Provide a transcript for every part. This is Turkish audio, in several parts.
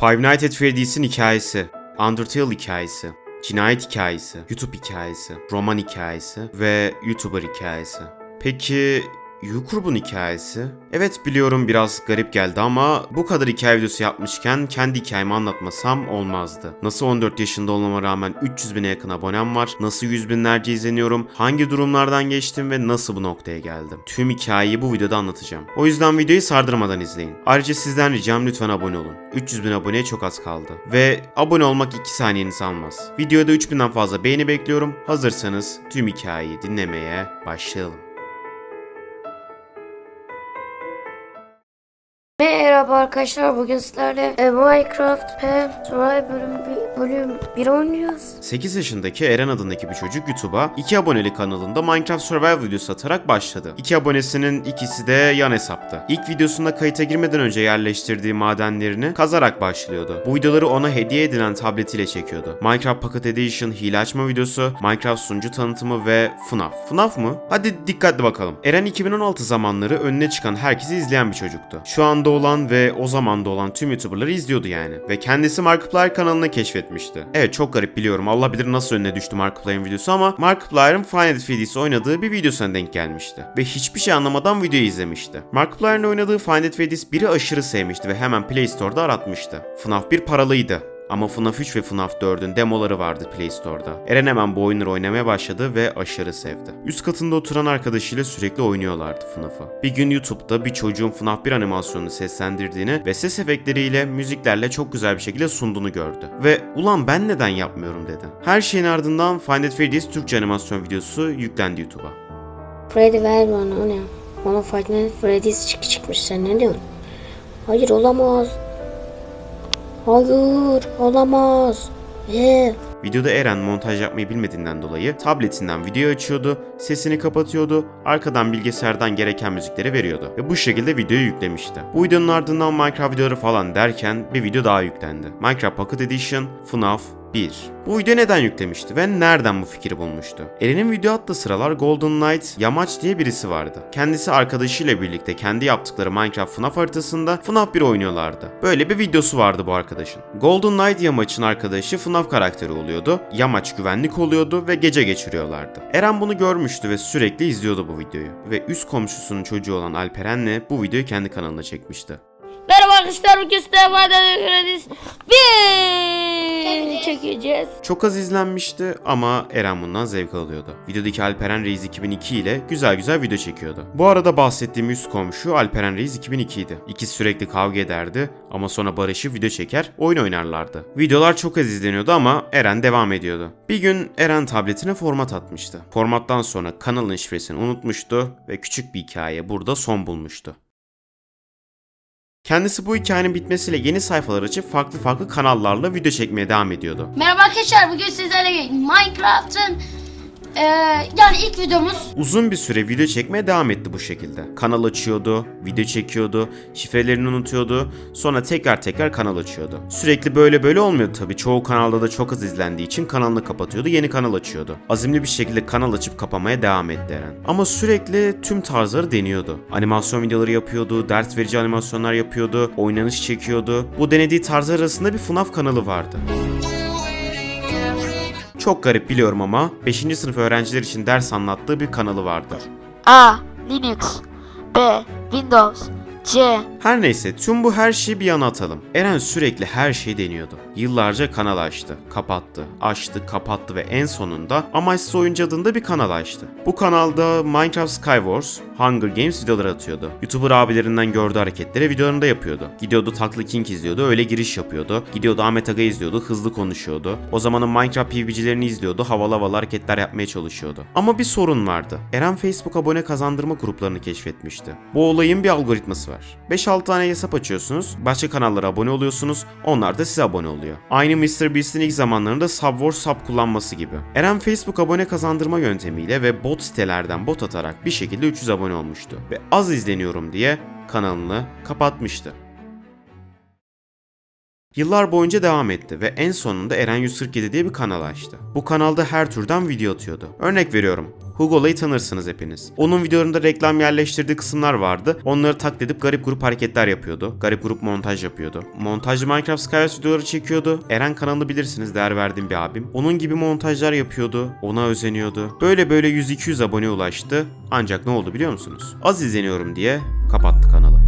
Five Nights at Freddy's'in hikayesi, Undertale hikayesi, cinayet hikayesi, YouTube hikayesi, roman hikayesi ve YouTuber hikayesi. Peki YouTube'un hikayesi? Evet biliyorum biraz garip geldi ama bu kadar hikaye videosu yapmışken kendi hikayemi anlatmasam olmazdı. Nasıl 14 yaşında olmama rağmen 300 bine yakın abonem var, nasıl yüz binlerce izleniyorum, hangi durumlardan geçtim ve nasıl bu noktaya geldim. Tüm hikayeyi bu videoda anlatacağım. O yüzden videoyu sardırmadan izleyin. Ayrıca sizden ricam lütfen abone olun. 300 bin aboneye çok az kaldı. Ve abone olmak 2 saniyenizi almaz. Videoda 3000'den fazla beğeni bekliyorum. Hazırsanız tüm hikayeyi dinlemeye başlayalım. Merhaba arkadaşlar bugün sizlerle e, Minecraft Pet Survival bölüm, bölüm 1 oynayacağız. 8 yaşındaki Eren adındaki bir çocuk YouTube'a 2 aboneli kanalında Minecraft Survival videosu atarak başladı. 2 abonesinin ikisi de yan hesaptı. İlk videosunda kayıta girmeden önce yerleştirdiği madenlerini kazarak başlıyordu. Bu videoları ona hediye edilen tabletiyle çekiyordu. Minecraft Pocket Edition hile açma videosu, Minecraft sunucu tanıtımı ve FNAF. FNAF mı? Hadi dikkatli bakalım. Eren 2016 zamanları önüne çıkan herkesi izleyen bir çocuktu. Şu anda olan ve o zamanda olan tüm YouTuber'ları izliyordu yani. Ve kendisi Markiplier kanalını keşfetmişti. Evet çok garip biliyorum. Allah bilir nasıl önüne düştü Markiplier'in videosu ama Markiplier'ın Final Fantasy oynadığı bir videosuna denk gelmişti. Ve hiçbir şey anlamadan videoyu izlemişti. Markiplier'in oynadığı Final Fantasy 1'i aşırı sevmişti ve hemen Play Store'da aratmıştı. FNAF 1 paralıydı. Ama FNAF 3 ve FNAF 4'ün demoları vardı Play Store'da. Eren hemen bu oyunları oynamaya başladı ve aşırı sevdi. Üst katında oturan arkadaşıyla sürekli oynuyorlardı FNAF'ı. Bir gün YouTube'da bir çocuğun FNAF 1 animasyonunu seslendirdiğini ve ses efektleriyle, müziklerle çok güzel bir şekilde sunduğunu gördü. Ve ulan ben neden yapmıyorum dedi. Her şeyin ardından Find It Freddy's Türkçe animasyon videosu yüklendi YouTube'a. Freddy ver bana o ne? Bana Five Nights Freddy's çık çıkmış sen ne diyorsun? Hayır olamaz. Hayır olamaz. Ee, Videoda Eren montaj yapmayı bilmediğinden dolayı tabletinden video açıyordu, sesini kapatıyordu, arkadan bilgisayardan gereken müzikleri veriyordu ve bu şekilde videoyu yüklemişti. Bu videonun ardından Minecraft videoları falan derken bir video daha yüklendi. Minecraft Pocket Edition FNAF 1. Bu video neden yüklemişti ve nereden bu fikri bulmuştu? Eren'in video attığı sıralar Golden Knight Yamaç diye birisi vardı. Kendisi arkadaşıyla birlikte kendi yaptıkları Minecraft FNAF haritasında FNAF 1 oynuyorlardı. Böyle bir videosu vardı bu arkadaşın. Golden Knight Yamaç'ın arkadaşı FNAF karakteri oluyordu. Yamaç güvenlik oluyordu ve gece geçiriyorlardı. Eren bunu görmüştü ve sürekli izliyordu bu videoyu. Ve üst komşusunun çocuğu olan Alperen'le bu videoyu kendi kanalına çekmişti. Merhaba arkadaşlar bugün Nights Freddy's 1 çekeceğiz. Çok az izlenmişti ama Eren bundan zevk alıyordu. Videodaki Alperen Reis 2002 ile güzel güzel video çekiyordu. Bu arada bahsettiğim üst komşu Alperen Reis 2002 idi. İkisi sürekli kavga ederdi ama sonra barışıp video çeker, oyun oynarlardı. Videolar çok az izleniyordu ama Eren devam ediyordu. Bir gün Eren tabletine format atmıştı. Formattan sonra kanalın şifresini unutmuştu ve küçük bir hikaye burada son bulmuştu. Kendisi bu hikayenin bitmesiyle yeni sayfalar açıp farklı farklı kanallarla video çekmeye devam ediyordu. Merhaba arkadaşlar bugün sizlerle Minecraft'ın eee, yani ilk videomuz Uzun bir süre video çekmeye devam etti bu şekilde. Kanal açıyordu, video çekiyordu, şifrelerini unutuyordu, sonra tekrar tekrar kanal açıyordu. Sürekli böyle böyle olmuyordu tabii. Çoğu kanalda da çok az izlendiği için kanalını kapatıyordu, yeni kanal açıyordu. Azimli bir şekilde kanal açıp kapamaya devam etti Eren. Ama sürekli tüm tarzları deniyordu. Animasyon videoları yapıyordu, ders verici animasyonlar yapıyordu, oynanış çekiyordu. Bu denediği tarzlar arasında bir FNAF kanalı vardı. Çok garip biliyorum ama 5. sınıf öğrenciler için ders anlattığı bir kanalı vardı. A. Linux B. Windows C. Her neyse tüm bu her şeyi bir yana atalım. Eren sürekli her şeyi deniyordu. Yıllarca kanal açtı, kapattı, açtı, kapattı ve en sonunda Amaçsız Oyuncu adında bir kanal açtı. Bu kanalda Minecraft Skywars, Hunger Games videoları atıyordu. YouTuber abilerinden gördüğü hareketleri videolarında yapıyordu. Gidiyordu Taklı King izliyordu, öyle giriş yapıyordu. Gidiyordu Ahmet Aga izliyordu, hızlı konuşuyordu. O zamanın Minecraft PvP'cilerini izliyordu, havalı havalı hareketler yapmaya çalışıyordu. Ama bir sorun vardı. Eren Facebook abone kazandırma gruplarını keşfetmişti. Bu olayın bir algoritması var. 5-6 tane hesap açıyorsunuz, başka kanallara abone oluyorsunuz, onlar da size abone oluyor. Aynı MrBeast'in ilk zamanlarında Subwars sub kullanması gibi. Eren Facebook abone kazandırma yöntemiyle ve bot sitelerden bot atarak bir şekilde 300 abone olmuştu. Ve az izleniyorum diye kanalını kapatmıştı. Yıllar boyunca devam etti ve en sonunda Eren 147 diye bir kanal açtı. Bu kanalda her türden video atıyordu. Örnek veriyorum. Hugo'layı tanırsınız hepiniz. Onun videolarında reklam yerleştirdiği kısımlar vardı. Onları taklit edip garip grup hareketler yapıyordu. Garip grup montaj yapıyordu. Montajlı Minecraft Skywars videoları çekiyordu. Eren kanalını bilirsiniz değer verdiğim bir abim. Onun gibi montajlar yapıyordu. Ona özeniyordu. Böyle böyle 100-200 abone ulaştı. Ancak ne oldu biliyor musunuz? Az izleniyorum diye kapattı kanalı.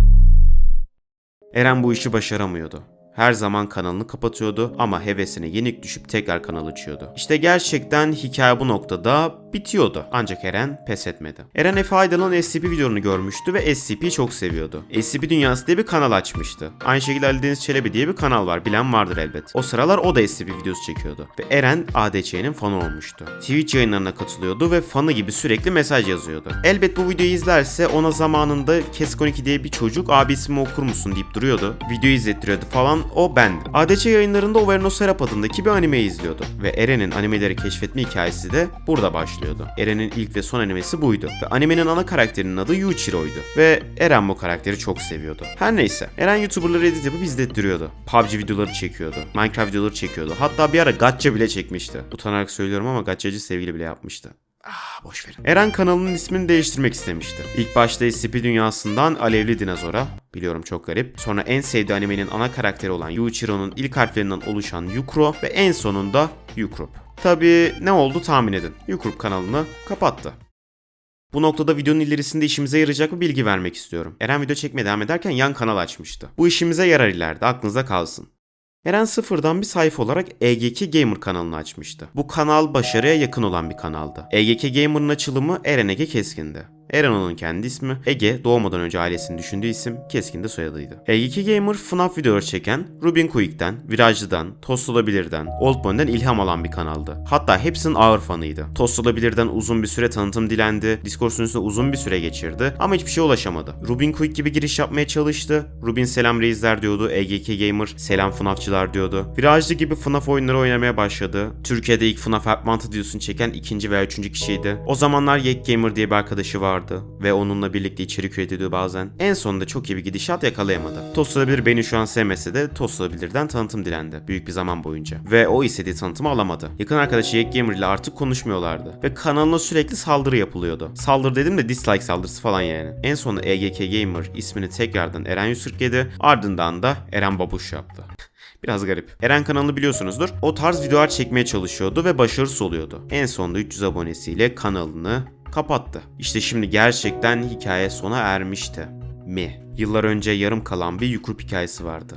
Eren bu işi başaramıyordu. Her zaman kanalını kapatıyordu ama hevesine yenik düşüp tekrar kanal açıyordu. İşte gerçekten hikaye bu noktada bitiyordu. Ancak Eren pes etmedi. Eren Efe Aydın'ın SCP videolarını görmüştü ve SCP'yi çok seviyordu. SCP Dünyası diye bir kanal açmıştı. Aynı şekilde Ali Deniz Çelebi diye bir kanal var. Bilen vardır elbet. O sıralar o da SCP videosu çekiyordu. Ve Eren ADC'nin fanı olmuştu. Twitch yayınlarına katılıyordu ve fanı gibi sürekli mesaj yazıyordu. Elbet bu videoyu izlerse ona zamanında Kesk12 diye bir çocuk abi ismi okur musun deyip duruyordu. Video izlettiriyordu falan o bendi. ADC yayınlarında Overno Serap adındaki bir anime izliyordu. Ve Eren'in animeleri keşfetme hikayesi de burada başlıyordu. Eren'in ilk ve son animesi buydu. Ve animenin ana karakterinin adı Yuichiro'ydu. Ve Eren bu karakteri çok seviyordu. Her neyse. Eren YouTuber'ları edit yapıp izlettiriyordu. PUBG videoları çekiyordu. Minecraft videoları çekiyordu. Hatta bir ara Gacha bile çekmişti. Utanarak söylüyorum ama Gachacı sevgili bile yapmıştı. Ah boş verin. Eren kanalının ismini değiştirmek istemişti. İlk başta SCP dünyasından Alevli Dinozor'a, biliyorum çok garip. Sonra en sevdiği animenin ana karakteri olan Yuichiro'nun ilk harflerinden oluşan Yukro ve en sonunda Yukrup. Tabi ne oldu tahmin edin. Yukrup kanalını kapattı. Bu noktada videonun ilerisinde işimize yarayacak bir bilgi vermek istiyorum. Eren video çekmeye devam ederken yan kanal açmıştı. Bu işimize yarar ileride aklınızda kalsın. Eren sıfırdan bir sayfa olarak EGK Gamer kanalını açmıştı. Bu kanal başarıya yakın olan bir kanaldı. EGK Gamer'ın açılımı Eren Ege Keskin'di. Eren onun kendi ismi, Ege doğmadan önce ailesini düşündüğü isim, Keskin de soyadıydı. EGK Gamer FNAF videoları çeken, Rubin Quick'ten, Virajlı'dan, Tost Olabilir'den, Oldboy'dan ilham alan bir kanaldı. Hatta hepsinin ağır fanıydı. Tost Olabilir'den uzun bir süre tanıtım dilendi, Discord uzun bir süre geçirdi ama hiçbir şeye ulaşamadı. Rubin Quick gibi giriş yapmaya çalıştı, Rubin selam reisler diyordu, EGK Gamer selam FNAF'çılar diyordu. Virajlı gibi FNAF oyunları oynamaya başladı. Türkiye'de ilk FNAF Upmanted videosunu çeken ikinci veya üçüncü kişiydi. O zamanlar Yek Gamer diye bir arkadaşı vardı ve onunla birlikte içerik üretiyordu bazen. En sonunda çok iyi bir gidişat yakalayamadı. Tost beni şu an sevmese de Tost Olabilir'den tanıtım dilendi büyük bir zaman boyunca. Ve o istediği tanıtımı alamadı. Yakın arkadaşı Yek Gamer ile artık konuşmuyorlardı. Ve kanalına sürekli saldırı yapılıyordu. Saldırı dedim de dislike saldırısı falan yani. En sonunda EGK Gamer ismini tekrardan Eren 147 ardından da Eren Babuş yaptı. Biraz garip. Eren kanalını biliyorsunuzdur. O tarz videolar çekmeye çalışıyordu ve başarısı oluyordu. En sonunda 300 abonesiyle kanalını kapattı. İşte şimdi gerçekten hikaye sona ermişti. Mi? Yıllar önce yarım kalan bir Yukrup hikayesi vardı.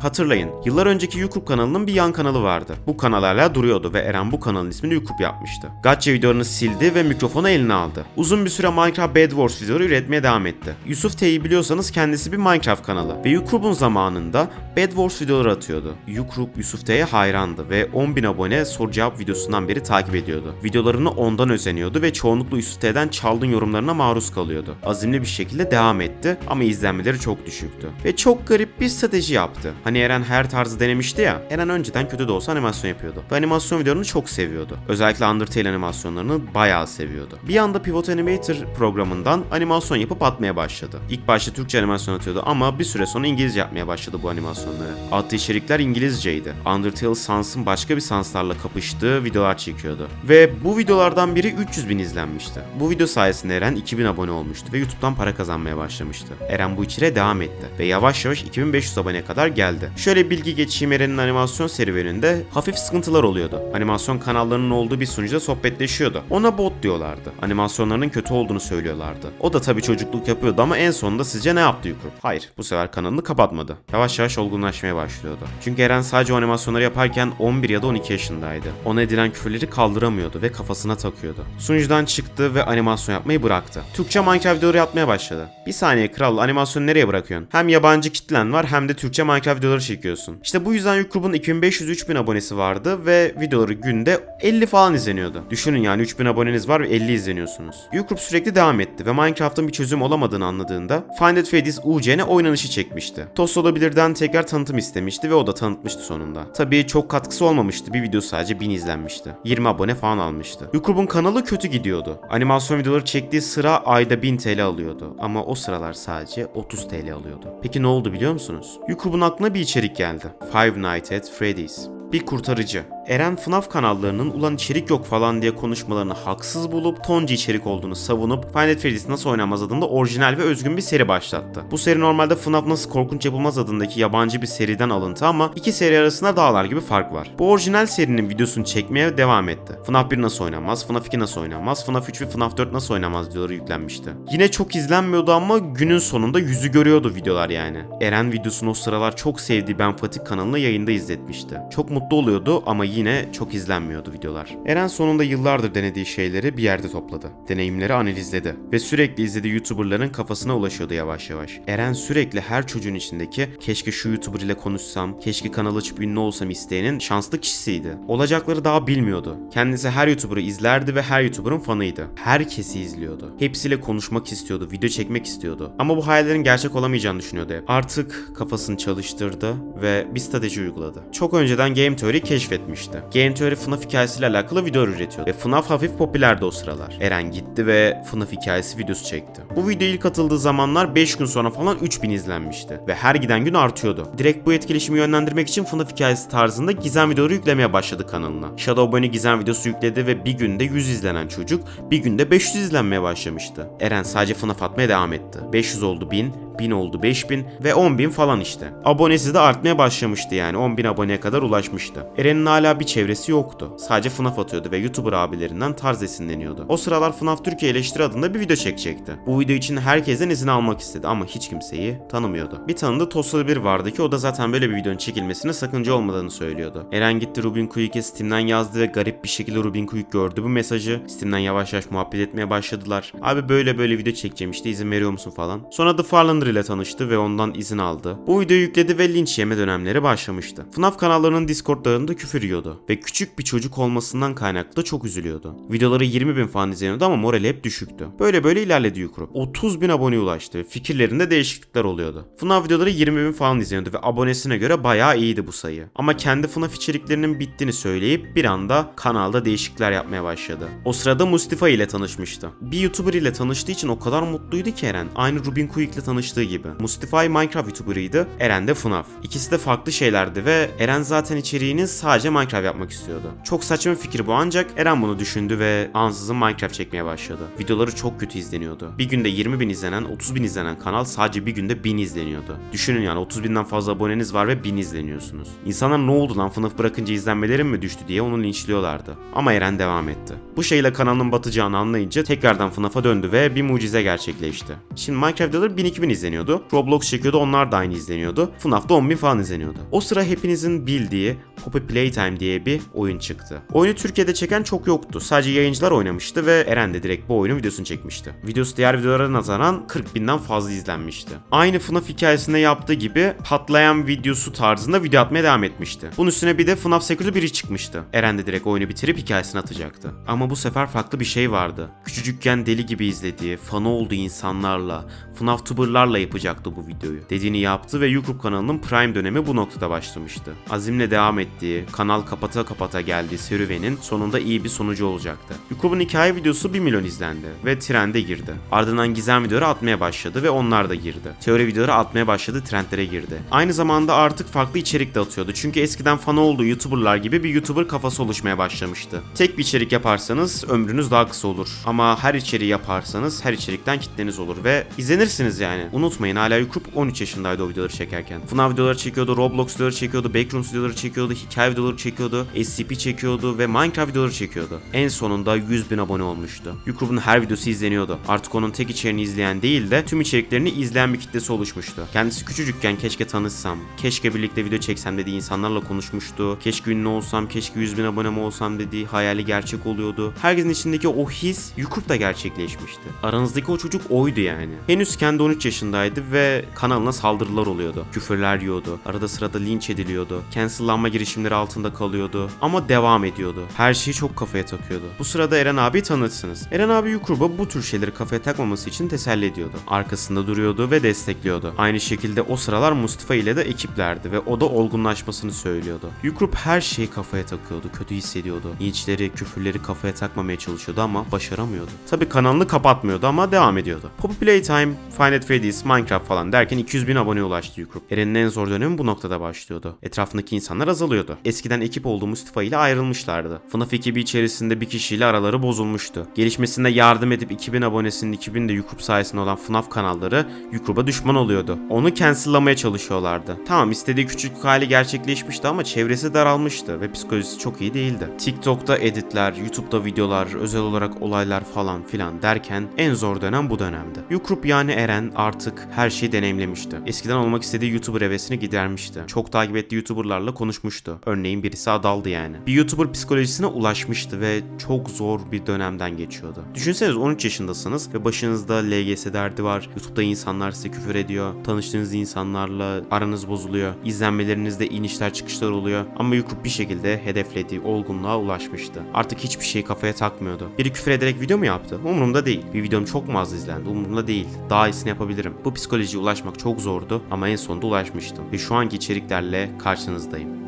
Hatırlayın, yıllar önceki YouTube kanalının bir yan kanalı vardı. Bu kanal hala duruyordu ve Eren bu kanalın ismini YouTube yapmıştı. Gacha videolarını sildi ve mikrofonu eline aldı. Uzun bir süre Minecraft Bed Wars videoları üretmeye devam etti. Yusuf T'yi biliyorsanız kendisi bir Minecraft kanalı ve YouTube'un zamanında Bed Wars videoları atıyordu. YouTube Yusuf T'ye hayrandı ve 10.000 abone soru cevap videosundan beri takip ediyordu. Videolarını ondan özeniyordu ve çoğunlukla Yusuf T'den çaldığın yorumlarına maruz kalıyordu. Azimli bir şekilde devam etti ama izlenmeleri çok düşüktü. Ve çok garip bir strateji yaptı. Hani Eren her tarzı denemişti ya. Eren önceden kötü de olsa animasyon yapıyordu. Ve animasyon videolarını çok seviyordu. Özellikle Undertale animasyonlarını bayağı seviyordu. Bir anda Pivot Animator programından animasyon yapıp atmaya başladı. İlk başta Türkçe animasyon atıyordu ama bir süre sonra İngilizce yapmaya başladı bu animasyonları. Attığı içerikler İngilizceydi. Undertale Sans'ın başka bir Sans'larla kapıştığı videolar çekiyordu. Ve bu videolardan biri 300 bin izlenmişti. Bu video sayesinde Eren 2000 abone olmuştu ve YouTube'dan para kazanmaya başlamıştı. Eren bu içeriğe devam etti ve yavaş yavaş 2500 aboneye kadar geldi. Şöyle bir bilgi geçeyim Eren'in animasyon serüveninde hafif sıkıntılar oluyordu. Animasyon kanallarının olduğu bir sunucuda sohbetleşiyordu. Ona bot diyorlardı. Animasyonlarının kötü olduğunu söylüyorlardı. O da tabii çocukluk yapıyordu ama en sonunda sizce ne yaptı Yukrup? Hayır, bu sefer kanalını kapatmadı. Yavaş yavaş olgunlaşmaya başlıyordu. Çünkü Eren sadece o animasyonları yaparken 11 ya da 12 yaşındaydı. Ona edilen küfürleri kaldıramıyordu ve kafasına takıyordu. Sunucudan çıktı ve animasyon yapmayı bıraktı. Türkçe Minecraft videoları yapmaya başladı. Bir saniye kral animasyonu nereye bırakıyorsun? Hem yabancı kitlen var hem de Türkçe Minecraft videoları çekiyorsun. İşte bu yüzden YouTube'un 2500-3000 abonesi vardı ve videoları günde 50 falan izleniyordu. Düşünün yani 3000 aboneniz var ve 50 izleniyorsunuz. YouTube sürekli devam etti ve Minecraft'ın bir çözüm olamadığını anladığında Find It Freddy's UC'ne oynanışı çekmişti. Tost Olabilir'den tekrar tanıtım istemişti ve o da tanıtmıştı sonunda. Tabii çok katkısı olmamıştı. Bir video sadece 1000 izlenmişti. 20 abone falan almıştı. YouTube'un kanalı kötü gidiyordu. Animasyon videoları çektiği sıra ayda 1000 TL alıyordu. Ama o sıralar sadece 30 TL alıyordu. Peki ne oldu biliyor musunuz? YouTube'un aklına bir içerik geldi. Five Nights at Freddy's. Bir kurtarıcı. Eren FNAF kanallarının ulan içerik yok falan diye konuşmalarını haksız bulup toncu içerik olduğunu savunup at Freddy's nasıl oynanmaz adında orijinal ve özgün bir seri başlattı. Bu seri normalde FNAF nasıl korkunç yapılmaz adındaki yabancı bir seriden alıntı ama iki seri arasında dağlar gibi fark var. Bu orijinal serinin videosunu çekmeye devam etti. FNAF 1 nasıl oynanmaz, FNAF 2 nasıl oynanmaz, FNAF 3 ve FNAF 4 nasıl oynanmaz videoları yüklenmişti. Yine çok izlenmiyordu ama günün sonunda yüzü görüyordu videolar yani. Eren videosunu o sıralar çok sevdiği Benfatik kanalına yayında izletmişti. Çok mutlu oluyordu ama yine çok izlenmiyordu videolar. Eren sonunda yıllardır denediği şeyleri bir yerde topladı. Deneyimleri analizledi ve sürekli izlediği YouTuber'ların kafasına ulaşıyordu yavaş yavaş. Eren sürekli her çocuğun içindeki keşke şu YouTuber ile konuşsam, keşke kanal açıp ünlü olsam isteyenin şanslı kişisiydi. Olacakları daha bilmiyordu. Kendisi her YouTuber'ı izlerdi ve her YouTuber'ın fanıydı. Herkesi izliyordu. Hepsiyle konuşmak istiyordu, video çekmek istiyordu. Ama bu hayallerin gerçek olamayacağını düşünüyordu hep. Artık kafasını çalıştırdı ve bir strateji uyguladı. Çok önceden Game Theory keşfetmişti. Game Theory FNAF hikayesiyle alakalı video üretiyordu ve FNAF hafif popülerdi o sıralar. Eren gitti ve FNAF hikayesi videosu çekti. Bu video ilk atıldığı zamanlar 5 gün sonra falan 3000 izlenmişti ve her giden gün artıyordu. Direkt bu etkileşimi yönlendirmek için FNAF hikayesi tarzında gizem videoları yüklemeye başladı kanalına. Shadow Bunny gizem videosu yükledi ve bir günde 100 izlenen çocuk bir günde 500 izlenmeye başlamıştı. Eren sadece FNAF atmaya devam etti. 500 oldu 1000, 1000 oldu 5000 ve 10.000 falan işte. Abonesi de artmaya başlamıştı yani 10.000 aboneye kadar ulaşmıştı. Eren'in hala bir çevresi yoktu. Sadece FNAF atıyordu ve YouTuber abilerinden tarz esinleniyordu. O sıralar FNAF Türkiye eleştiri adında bir video çekecekti. Bu video için herkesten izin almak istedi ama hiç kimseyi tanımıyordu. Bir tanıdığı Toslalı bir vardı ki o da zaten böyle bir videonun çekilmesine sakınca olmadığını söylüyordu. Eren gitti Rubin Quick'e Steam'den yazdı ve garip bir şekilde Rubin Quick gördü bu mesajı. Steam'den yavaş yavaş muhabbet etmeye başladılar. Abi böyle böyle video çekeceğim işte izin veriyor musun falan. Sonra The Farlander ile tanıştı ve ondan izin aldı. Bu videoyu yükledi ve linç yeme dönemleri başlamıştı. FNAF kanallarının Discord'larında küfür yiyordu ve küçük bir çocuk olmasından kaynaklı da çok üzülüyordu. Videoları 20 bin falan izleniyordu ama morali hep düşüktü. Böyle böyle ilerledi Yukurup. 30 bin aboneye ulaştı ve fikirlerinde değişiklikler oluyordu. FNAF videoları 20 bin falan izleniyordu ve abonesine göre bayağı iyiydi bu sayı. Ama kendi FNAF içeriklerinin bittiğini söyleyip bir anda kanalda değişiklikler yapmaya başladı. O sırada Mustafa ile tanışmıştı. Bir YouTuber ile tanıştığı için o kadar mutluydu ki Eren. Aynı Rubin Quick ile tanıştığı gibi. Mustafa Minecraft YouTuber'ıydı, Eren de FNAF. İkisi de farklı şeylerdi ve Eren zaten içeriğini sadece Minecraft yapmak istiyordu. Çok saçma fikir bu ancak Eren bunu düşündü ve ansızın Minecraft çekmeye başladı. Videoları çok kötü izleniyordu. Bir günde 20 bin izlenen, 30 bin izlenen kanal sadece bir günde 1000 izleniyordu. Düşünün yani 30 binden fazla aboneniz var ve 1000 izleniyorsunuz. İnsanlar ne oldu lan FNAF bırakınca izlenmelerim mi düştü diye onu linçliyorlardı. Ama Eren devam etti. Bu şeyle kanalın batacağını anlayınca tekrardan FNAF'a döndü ve bir mucize gerçekleşti. Şimdi Minecraft videoları 1000-2000 izleniyordu. Roblox çekiyordu onlar da aynı izleniyordu. FNAF'da 10.000 falan izleniyordu. O sıra hepinizin bildiği Poppy Playtime diye bir oyun çıktı. Oyunu Türkiye'de çeken çok yoktu. Sadece yayıncılar oynamıştı ve Eren de direkt bu oyunun videosunu çekmişti. Videosu diğer videolara nazaran 40 binden fazla izlenmişti. Aynı FNAF hikayesinde yaptığı gibi patlayan videosu tarzında video atmaya devam etmişti. Bunun üstüne bir de FNAF Security biri çıkmıştı. Eren de direkt oyunu bitirip hikayesini atacaktı. Ama bu sefer farklı bir şey vardı. Küçücükken deli gibi izlediği, fanı olduğu insanlarla, FNAF tuberlarla yapacaktı bu videoyu. Dediğini yaptı ve YouTube kanalının prime dönemi bu noktada başlamıştı. Azimle devam ettiği, kanal kapata kapata geldiği serüvenin sonunda iyi bir sonucu olacaktı. YouTube'un hikaye videosu 1 milyon izlendi ve trende girdi. Ardından gizem videoları atmaya başladı ve onlar da girdi. Teori videoları atmaya başladı, trendlere girdi. Aynı zamanda artık farklı içerik de atıyordu. Çünkü eskiden fanı olduğu YouTuber'lar gibi bir YouTuber kafası oluşmaya başlamıştı. Tek bir içerik yaparsanız ömrünüz daha kısa olur. Ama her içeriği yaparsanız her içerikten kitleniz olur ve izlenirsiniz yani. Unutmayın hala YouTube 13 yaşındaydı o videoları çekerken. FNAF videoları çekiyordu, Roblox videoları çekiyordu, Backrooms videoları çekiyordu, hikaye videoları çekiyordu, SCP çekiyordu ve Minecraft videoları çekiyordu. En sonunda 100 bin abone olmuştu. YouTube'un her videosu izleniyordu. Artık onun tek içeriğini izleyen değil de tüm içeriklerini izleyen bir kitlesi oluşmuştu. Kendisi küçücükken keşke tanışsam, keşke birlikte video çeksem dediği insanlarla konuşmuştu. Keşke ünlü olsam, keşke 100 bin abonem olsam dediği hayali gerçek oluyordu. Herkesin içindeki o his YouTube'da gerçekleşmişti. Aranızdaki o çocuk oydu yani. Henüz kendi 13 yaşındaydı ve kanalına saldırılar oluyordu. Küfürler yiyordu. Arada sırada linç ediliyordu. Cancellanma girişimleri altında kalıyordu. Ama devam ediyordu. Her şeyi çok kafaya takıyordu. Bu sırada Eren abi tanırsınız. Eren abi YouTube'a bu tür şeyleri kafaya takmaması için teselli ediyordu. Arkasında duruyordu ve destekliyordu. Aynı şekilde o sıralar Mustafa ile de ekiplerdi ve o da olgunlaşmasını söylüyordu. YouTube her şeyi kafaya takıyordu. Kötü hissediyordu. Linçleri, küfürleri kafaya takmamaya çalışıyordu ama başaramıyordu. Tabi kanalını kapatmıyordu ama devam ediyordu. Poppy Playtime, Five Nights Reels, Minecraft falan derken 200 bin aboneye ulaştı YouTube. Eren'in en zor dönemi bu noktada başlıyordu. Etrafındaki insanlar azalıyordu. Eskiden ekip olduğu Mustafa ile ayrılmışlardı. FNAF ekibi içerisinde bir kişiyle araları bozulmuştu. Gelişmesinde yardım edip 2000 abonesinin 2000 de YouTube sayesinde olan FNAF kanalları YouTube'a düşman oluyordu. Onu cancel'lamaya çalışıyorlardı. Tamam istediği küçük hali gerçekleşmişti ama çevresi daralmıştı ve psikolojisi çok iyi değildi. TikTok'ta editler, YouTube'da videolar, özel olarak olaylar falan filan derken en zor dönem bu dönemdi. YouTube yani Eren artık her şeyi deneyimlemişti. Eskiden olmak istediği YouTuber hevesini gidermişti. Çok takip ettiği YouTuber'larla konuşmuştu. Örneğin birisi Adal'dı yani. Bir YouTuber psikolojisine ulaşmıştı ve çok zor bir dönemden geçiyordu. Düşünsenize 13 yaşındasınız ve başınızda LGS derdi var. YouTube'da insanlar size küfür ediyor. Tanıştığınız insanlarla aranız bozuluyor. İzlenmelerinizde inişler çıkışlar oluyor. Ama YouTube bir şekilde hedeflediği olgunluğa ulaşmıştı. Artık hiçbir şeyi kafaya takmıyordu. Biri küfür ederek video mu yaptı? Umurumda değil. Bir videom çok mu az izlendi? Umurumda değil. Daha iyisini yapabilirim. Bu psikolojiye ulaşmak çok zordu ama en sonunda ulaşmıştım. Ve şu anki içeriklerle karşınızdayım.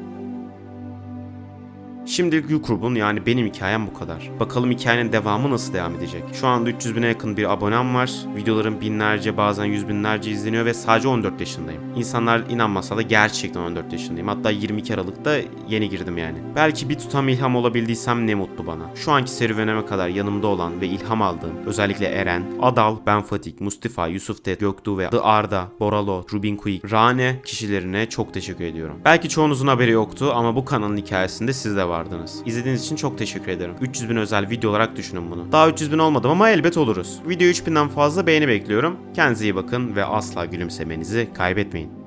Şimdilik YouTube'un yani benim hikayem bu kadar. Bakalım hikayenin devamı nasıl devam edecek. Şu anda 300 bine yakın bir abonem var. Videolarım binlerce bazen yüz binlerce izleniyor ve sadece 14 yaşındayım. İnsanlar inanmasa da gerçekten 14 yaşındayım. Hatta 22 Aralık'ta yeni girdim yani. Belki bir tutam ilham olabildiysem ne mutlu bana. Şu anki serüvenime kadar yanımda olan ve ilham aldığım özellikle Eren, Adal, Ben Fatik, Mustafa, Yusuf Ted, Göktuğ ve The Arda, Boralo, Rubin Quick, Rane kişilerine çok teşekkür ediyorum. Belki çoğunuzun haberi yoktu ama bu kanalın hikayesinde siz de vardınız. İzlediğiniz için çok teşekkür ederim. 300 bin özel video olarak düşünün bunu. Daha 300 bin olmadım ama elbet oluruz. Video 3000'den fazla beğeni bekliyorum. Kendinize iyi bakın ve asla gülümsemenizi kaybetmeyin.